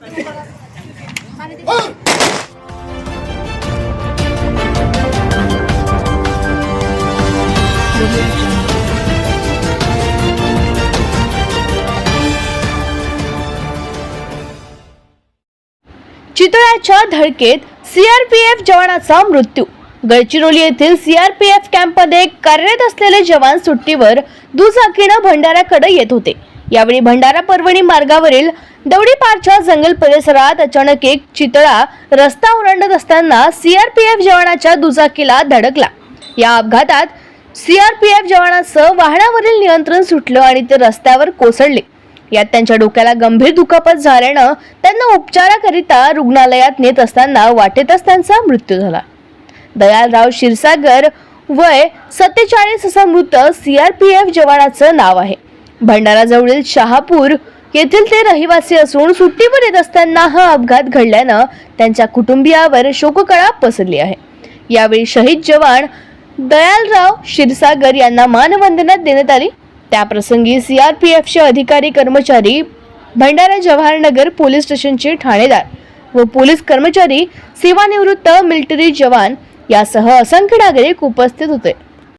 चितळ्याच्या धडकेत सीआरपीएफ जवानाचा मृत्यू. गडचिरोली येथील सीआरपीएफ कॅम्पमध्ये कार्यरत असलेले जवान सुट्टीवर दुचाकीनं भंडाऱ्याकडे येत होते. यावेळी भंडारा परभणी मार्गावरील दवडीपारच्या जंगल परिसरात अचानक एक चितळा रस्ता ओलांडत असताना सीआरपीएफ जवानाच्या दुचाकीला धडकला. या अपघातात सीआरपीएफ जवानाचं वाहनावरील नियंत्रण सुटलं आणि ते रस्त्यावर कोसळले. यात त्यांच्या डोक्याला गंभीर दुखापत झाल्यानं त्यांना उपचाराकरिता रुग्णालयात नेत असताना वाटेतच त्यांचा मृत्यू झाला. दयालराव क्षीरसागर वय सत्तेचाळीस असा मृत सीआरपीएफ जवानाचं नाव आहे. भंडाराजवळील शहापूर येथील ते रहिवासी असून सुट्टीवर येत असताना हा अपघात घडल्यानं त्यांच्या कुटुंबियावर शोककळा पसरली आहे. यावेळी शहीद जवान दयालराव क्षीरसागर यांना मानवंदना देण्यात आली. त्याप्रसंगी सीआरपीएफचे अधिकारी कर्मचारी भंडारा जवाहरनगर पोलीस स्टेशनचे ठाणेदार व पोलीस कर्मचारी सेवानिवृत्त मिलिटरी जवान यासह असंख्य नागरिक उपस्थित होते.